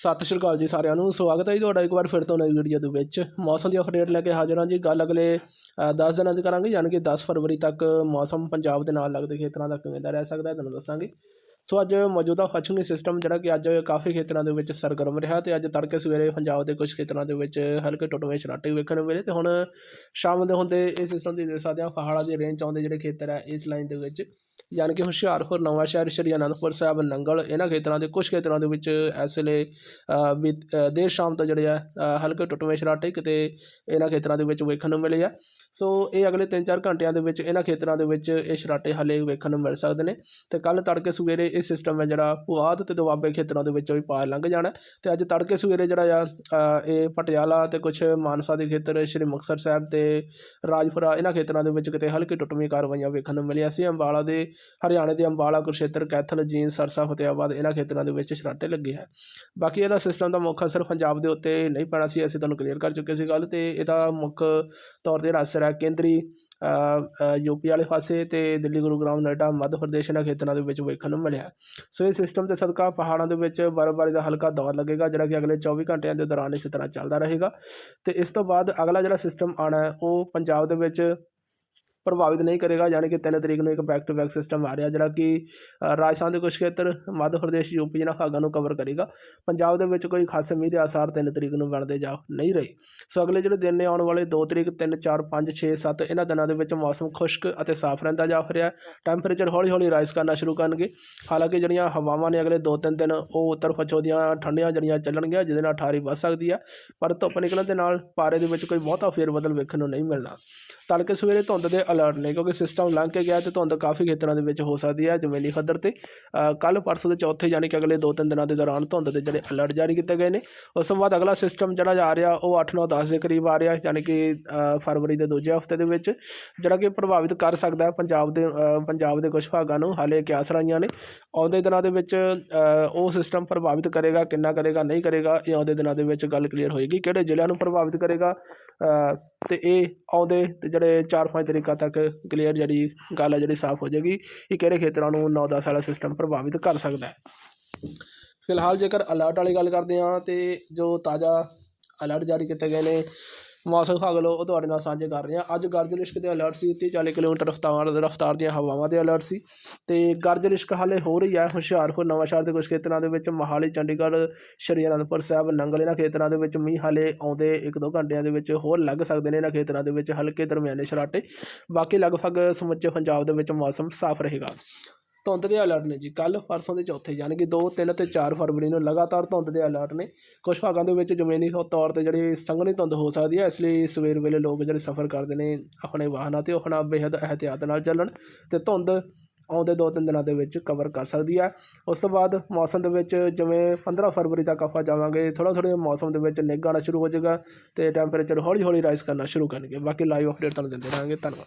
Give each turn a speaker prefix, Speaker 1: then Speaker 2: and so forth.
Speaker 1: ਸਤਿ ਸ਼੍ਰੀ ਅਕਾਲ ਜੀ ਸਾਰਿਆਂ ਨੂੰ। ਸਵਾਗਤ ਹੈ ਜੀ ਤੁਹਾਡਾ ਇੱਕ ਵਾਰ ਫਿਰ ਤੋਂ ਨਵੀਂ ਵੀਡੀਓ ਦੇ ਵਿੱਚ। ਮੌਸਮ ਦੀ ਅਪਡੇਟ ਲੈ ਕੇ ਹਾਜ਼ਰ ਹਾਂ ਜੀ। ਗੱਲ ਅਗਲੇ 10 ਦਿਨਾਂ ਦੀ ਕਰਾਂਗੇ, ਯਾਨੀ ਕਿ 10 ਫਰਵਰੀ ਤੱਕ ਮੌਸਮ ਪੰਜਾਬ ਦੇ ਨਾਲ ਲੱਗਦੇ ਖੇਤਰਾਂ ਦਾ ਕਿਵੇਂ ਦਾ ਰਹਿ ਸਕਦਾ ਹੈ ਤੁਹਾਨੂੰ ਦੱਸਾਂਗੇ। ਸੋ ਅੱਜ ਮੌਜੂਦਾ ਫਛੂਗੀ ਸਿਸਟਮ ਜਿਹੜਾ ਕਿ ਅੱਜ ਕਾਫੀ ਖੇਤਰਾਂ ਦੇ ਵਿੱਚ ਸਰਗਰਮ ਰਿਹਾ ਤੇ ਅੱਜ ਤੜਕੇ ਸਵੇਰੇ ਪੰਜਾਬ ਦੇ ਕੁਝ ਖੇਤਰਾਂ ਦੇ ਵਿੱਚ ਹਲਕੇ ਟੁੱਟਵੇਂ ਛਰਾਟੇ ਵੇਖਣ ਨੂੰ ਮਿਲੇ ਤੇ ਹੁਣ ਸ਼ਾਮ ਦੇ ਹੁੰਦੇ ਇਹ ਸਿਸਟਮ ਦੀ ਦੇ ਸਕਦੇ ਹਾਂ ਪਹਾੜਾਂ ਦੀ ਰੇਂਜ 'ਚ ਆਉਂਦੇ ਜਿਹੜੇ ਖੇਤਰ ਹੈ ਇਸ ਲਾਈਨ ਦੇ ਵਿੱਚ। ਯਾਨੀ ਕਿ ਹੁਸ਼ਿਆਰਪੁਰ ਨਵਾਂਸ਼ਹਿਰ ਸ਼੍ਰੀ ਅਨੰਦਪੁਰ ਸਾਹਿਬ ਨੰਗਲ ਇਹਨਾਂ ਖੇਤਰਾਂ ਦੇ ਕੁਝ ਖੇਤਰਾਂ ਦੇ ਵਿੱਚ ਇਸ ਵੇਲੇ ਅ, ਵੀ ਦੇਰ ਸ਼ਾਮ ਤੋਂ ਜਿਹੜੇ ਆ ਹਲਕੇ ਟੁੱਟਵੇਂ ਛਰਾਟੇ ਕਿਤੇ ਇਹਨਾਂ ਖੇਤਰਾਂ ਦੇ ਵਿੱਚ ਵੇਖਣ ਨੂੰ ਮਿਲੇ ਆ। ਸੋ ਇਹ ਅਗਲੇ 3-4 ਘੰਟਿਆਂ ਦੇ ਵਿੱਚ ਇਹਨਾਂ ਖੇਤਰਾਂ ਦੇ ਵਿੱਚ ਇਹ ਛਰਾਟੇ ਹਾਲੇ ਵੇਖਣ ਨੂੰ ਮਿਲ ਸਕਦੇ ਨੇ ਤੇ ਕੱਲ ਤੜਕੇ ਸਵੇਰੇ ਇਹ ਸਿਸਟਮ ਹੈ ਜਿਹੜਾ ਪੁਆਧ ਤੇ ਦੁਆਬੇ ਖੇਤਰਾਂ ਦੇ ਵਿੱਚੋਂ ਵੀ ਪਾਰ ਲੰਘ ਜਾਣਾ ਤੇ ਅੱਜ ਤੜਕੇ ਸਵੇਰੇ ਜਿਹੜਾ ਆ ਇਹ ਪਟਿਆਲਾ ਤੇ ਕੁਝ ਮਾਨਸਾ ਦੇ ਖੇਤਰ ਸ਼੍ਰੀ ਮੁਕਤਸਰ ਸਾਹਿਬ ਤੇ ਰਾਜਪੁਰਾ ਇਹਨਾਂ ਖੇਤਰਾਂ ਦੇ ਵਿੱਚ ਕਿਤੇ ਹਲਕੀ ਟੁੱਟਵੀਂ ਕਾਰਵਾਈਆਂ ਵੇਖਣ ਨੂੰ ਮਿਲੀਆਂ। ਸੀ ਅੰਬਾਲਾ ਦੇ ਹਰਿਆਣੇ ਦੇ ਅੰਬਾਲਾ ਕੁਰਸ਼ੇਤਰ, ਕੈਥਲ ਜੀਨ ਸਰਸਾ ਫਤਿਆਬਾਦ ਇਹਨਾਂ ਖੇਤਰਾਂ ਦੇ ਵਿੱਚ ਸ਼ਰਾਟੇ ਲੱਗੇ ਹੈ। ਬਾਕੀ ਇਹਦਾ ਸਿਸਟਮ ਦਾ ਮੁੱਖ ਅਸਰ ਪੰਜਾਬ ਦੇ ਉੱਤੇ ਨਹੀਂ ਪੈਣਾ ਸੀ, ਅਸੀਂ ਤੁਹਾਨੂੰ ਕਲੀਅਰ ਕਰ ਚੁੱਕੇ ਸੀ ਗੱਲ ਤੇ ਇਹਦਾ ਮੁੱਖ ਤੌਰ ਤੇ ਜਿਹੜਾ ਅਸਰ ਹੈ ਕੇਂਦਰੀ ਯੂਪੀ ਵਾਲੇ ਪਾਸੇ ਤੇ ਦਿੱਲੀ, ਗੁਰੂਗ੍ਰਾਮ, ਨੋਇਡਾ, ਮੱਧ ਪ੍ਰਦੇਸ਼ ਇਹਨਾਂ ਖੇਤਰਾਂ ਦੇ ਵਿੱਚ ਵੇਖਣ ਨੂੰ ਮਿਲਿਆ ਸੋ ਇਹ ਸਿਸਟਮ 'ਤੇ ਸਦਕਾ ਪਹਾੜਾਂ ਦੇ ਵਿੱਚ ਬਰਫ਼ਬਾਰੀ ਦਾ ਹਲਕਾ ਦੌਰ ਲੱਗੇਗਾ, ਜਿਹੜਾ ਕਿ ਅਗਲੇ 24 ਘੰਟਿਆਂ ਦੇ ਦੌਰਾਨ ਇਸੇ ਤਰ੍ਹਾਂ ਚੱਲਦਾ ਰਹੇਗਾ। ਤੇ ਇਸ ਤੋਂ ਬਾਅਦ ਅਗਲਾ ਜਿਹੜਾ ਸਿਸਟਮ ਆਣਾ ਹੈ, ਉਹ ਪੰਜਾਬ ਦੇ ਵਿੱਚ ਪ੍ਰਭਾਵਿਤ ਨਹੀਂ ਕਰੇਗਾ, ਯਾਨੀ ਕਿ 3 ਤਰੀਕ ਨੂੰ ਇੱਕ ਬੈਕ ਟੂ ਬੈਕ ਸਿਸਟਮ ਆ ਰਿਹਾ, ਜਿਹੜਾ ਕਿ ਰਾਜਸਥਾਨ ਦੇ ਕੁਝ ਖੇਤਰ, ਮੱਧ ਪ੍ਰਦੇਸ਼ ਯੂਪੀ ਜਿਹਨਾਂ ਭਾਗਾਂ ਨੂੰ ਕਵਰ ਕਰੇਗਾ। ਪੰਜਾਬ ਦੇ ਵਿੱਚ ਕੋਈ ਖਾਸ ਮੀਂਹ ਦੇ ਆਸਾਰ 3 ਤਰੀਕ ਨੂੰ ਬਣਦੇ ਜਾ ਨਹੀਂ ਰਹੇ। ਸੋ ਅਗਲੇ ਜਿਹੜੇ ਦਿਨ ਨੇ, ਆਉਣ ਵਾਲੇ 2 ਤਰੀਕ 3 4 5 6 7 ਇਹਨਾਂ ਦਿਨਾਂ ਦੇ ਵਿੱਚ ਮੌਸਮ ਖੁਸ਼ਕ ਅਤੇ ਸਾਫ਼ ਰਹਿੰਦਾ ਜਾ ਰਿਹਾ ਟੈਂਪਰੇਚਰ ਹੌਲੀ ਹੌਲੀ ਰਾਈਜ਼ ਕਰਨਾ ਸ਼ੁਰੂ ਕਰਨਗੇ। ਹਾਲਾਂਕਿ ਜਿਹੜੀਆਂ ਹਵਾਵਾਂ ਨੇ ਅਗਲੇ 2-3 ਦਿਨ, ਉਹ ਉੱਤਰ ਪੱਛਮ ਦੀਆਂ ਠੰਡੀਆਂ ਜਿਹੜੀਆਂ ਚੱਲਣਗੀਆਂ, ਜਿਹਦੇ ਨਾਲ ਠਾਰੀ ਵੱਧ ਸਕਦੀ ਆ ਪਰ ਧੁੱਪ ਨਿਕਲਣ ਦੇ ਨਾਲ ਪਾਰੇ ਦੇ ਵਿੱਚ ਕੋਈ ਬਹੁਤਾ ਫੇਰਬਦਲ ਵੇਖਣ ਨੂੰ ਨਹੀਂ ਮਿਲਣਾ। ਤੜਕੇ ਸਵੇਰੇ ਧੁੰਦ ਦੇ ਅਲਰਟ ਨੇ ਕਿਉਂਕਿ ਸਿਸਟਮ ਲੰਘ ਕੇ ਗਿਆ ਤੇ ਧੁੰਦ ਕਾਫੀ ਖੇਤਰਾਂ ਦੇ ਵਿੱਚ ਹੋ ਸਕਦੀ ਹੈ ਜ਼ਮੀਨੀ ਪੱਧਰ ਤੇ। ਕੱਲ ਪਰਸੋਂ ਦੇ ਚੌਥੇ ਯਾਨੀ ਕਿ ਅਗਲੇ 2-3 ਦਿਨਾਂ ਦੇ ਦੌਰਾਨ ਧੁੰਦ ਦੇ ਜਿਹੜੇ ਅਲਰਟ ਜਾਰੀ ਕੀਤੇ ਗਏ ਨੇ। ਉਸ ਤੋਂ ਬਾਅਦ ਅਗਲਾ ਸਿਸਟਮ ਜਿਹੜਾ ਜਾ ਰਿਹਾ ਉਹ 8-9 10 ਦੇ ਕਰੀਬ ਆ ਰਿਹਾ ਯਾਨੀ ਕਿ ਫਰਵਰੀ ਦੇ ਦੂਜੇ ਹਫ਼ਤੇ ਦੇ ਵਿੱਚ ਜਿਹੜਾ ਕਿ ਪ੍ਰਭਾਵਿਤ ਕਰ ਸਕਦਾ ਹੈ ਪੰਜਾਬ ਦੇ ਪੰਜਾਬ ਦੇ ਕੁਝ ਭਾਗਾਂ ਨੂੰ। ਹਾਲੇ ਕਿਆਸ ਰਾਈਆਂ ਨੇ। ਆਉਂਦੇ ਦਿਨਾਂ ਦੇ ਵਿੱਚ ਉਹ ਸਿਸਟਮ ਪ੍ਰਭਾਵਿਤ ਕਰੇਗਾ ਕਿੰਨਾ ਕਰੇਗਾ ਨਹੀਂ ਕਰੇਗਾ ਇਹ ਆਉਂਦੇ ਦਿਨਾਂ ਦੇ ਵਿੱਚ ਗੱਲ ਕਲੀਅਰ ਹੋਏਗੀ ਕਿਹੜੇ ਜ਼ਿਲ੍ਹਿਆਂ ਨੂੰ ਪ੍ਰਭਾਵਿਤ ਕਰੇਗਾ। ਅ, ਤੇ ਇਹ ਆਉਂਦੇ ਤੇ ਜਿਹੜੇ 4-5 ਤਰੀਕਾ ਤੱਕ ਕਲੀਅਰ ਜਿਹੜੀ ਗੱਲ ਹੈ ਜਿਹੜੀ ਸਾਫ਼ ਹੋ ਜਾਏਗੀ ਕਿ ਕਿਹੜੇ ਖੇਤਰਾਂ ਨੂੰ 9-10 ਵਾਲਾ ਸਿਸਟਮ ਪ੍ਰਭਾਵਿਤ ਕਰ ਸਕਦਾ ਹੈ। ਫਿਲਹਾਲ ਜੇਕਰ ਅਲਰਟ ਵਾਲੀ ਗੱਲ ਕਰਦੇ ਹਾਂ ਤੇ ਜੋ ਤਾਜ਼ਾ ਅਲਰਟ ਜਾਰੀ ਕੀਤੇ ਗਏ ਨੇ ਮੌਸਮ ਵਿਭਾਗ ਵੱਲੋਂ ਉਹ ਤੁਹਾਡੇ ਨਾਲ ਸਾਂਝੇ ਕਰ ਰਹੇ ਹਾਂ। ਅੱਜ ਗਰਜ ਲਿਸ਼ਕ ਦੇ ਅਲਰਟ ਸੀ 30 40 ਕਿਲੋਮੀਟਰ ਰਫ਼ਤਾਰ ਰਫ਼ਤਾਰ ਦੀਆਂ ਹਵਾਵਾਂ ਦੇ ਅਲਰਟ ਸੀ। ਤੇ ਗਰਜ ਲਿਸ਼ਕ ਹਾਲੇ ਹੋ ਰਹੀ ਹੈ ਹੁਸ਼ਿਆਰਪੁਰ, ਨਵਾਂਸ਼ਹਿਰ ਦੇ ਕੁਝ ਖੇਤਰਾਂ ਦੇ ਵਿੱਚ, ਮੋਹਾਲੀ, ਚੰਡੀਗੜ੍ਹ ਸ਼੍ਰੀ ਅਨੰਦਪੁਰ ਸਾਹਿਬ ਨੰਗਲ ਇਹਨਾਂ ਖੇਤਰਾਂ ਦੇ ਵਿੱਚ ਮੀਂਹ ਹਾਲੇ ਆਉਂਦੇ 1-2 ਘੰਟਿਆਂ ਦੇ ਵਿੱਚ ਹੋਰ ਲੱਗ ਸਕਦੇ ਨੇ ਇਹਨਾਂ ਖੇਤਰਾਂ ਦੇ ਵਿੱਚ ਹਲਕੇ ਦਰਮਿਆਨੇ ਸ਼ਰਾਟੇ ਬਾਕੀ ਲਗਭਗ ਸਮੁੱਚੇ ਪੰਜਾਬ ਦੇ ਵਿੱਚ ਮੌਸਮ ਸਾਫ਼ ਰਹੇਗਾ। ਧੁੰਦ ਦੇ ਅਲਰਟ ਨੇ ਜੀ। ਕੱਲ ਪਰਸੋਂ ਦੇ ਚੌਥੇ, ਯਾਨੀ ਕਿ 2 3 ਤੇ 4 ਫਰਵਰੀ ਨੂੰ ਲਗਾਤਾਰ ਧੁੰਦ ਦੇ ਅਲਰਟ ਨੇ। ਕੁਝ ਭਾਗਾਂ ਦੇ ਵਿੱਚ ਜ਼ਮੀਨੀ ਤੌਰ ਤੇ ਜਿਹੜੀ ਸੰਘਣੀ ਧੁੰਦ ਹੋ ਸਕਦੀ ਹੈ, ਇਸ ਲਈ ਸਵੇਰ ਵੇਲੇ ਲੋਕ ਜਿਹੜੇ ਸਫ਼ਰ ਕਰਦੇ ਨੇ, ਆਪਣੇ ਵਾਹਨਾਂ ਤੇ ਉਹ ਆਪਣਾ ਬੇਹੱਦ ਇਹਤਿਆਤ ਨਾਲ ਚੱਲਣ ਤੇ ਧੁੰਦ ਆਉਂਦੇ ਦੋ ਤਿੰਨ ਦਿਨਾਂ ਦੇ ਵਿੱਚ ਕਵਰ ਕਰ ਸਕਦੀ ਹੈ। ਉਸ ਤੋਂ ਬਾਅਦ ਮੌਸਮ ਦੇ ਵਿੱਚ ਜਿਵੇਂ 15 ਫਰਵਰੀ ਤੱਕ ਆਪਾਂ ਜਾਵਾਂਗੇ ਥੋੜ੍ਹਾ ਥੋੜ੍ਹਾ ਮੌਸਮ ਦੇ ਵਿੱਚ ਨਿੱਘ ਆਉਣਾ ਸ਼ੁਰੂ ਹੋ ਜਾਏਗਾ ਤੇ ਟੈਂਪਰੇਚਰ ਹੌਲੀ ਹੌਲੀ ਰਾਈਜ਼ ਕਰਨਾ ਸ਼ੁਰੂ ਕਰਨਗੇ। ਬਾਕੀ ਲਾਈਵ ਅਪਡੇਟ ਤੁਹਾਨੂੰ ਦਿੰਦੇ ਰਹਾਂਗੇ। ਧੰਨਵਾਦ।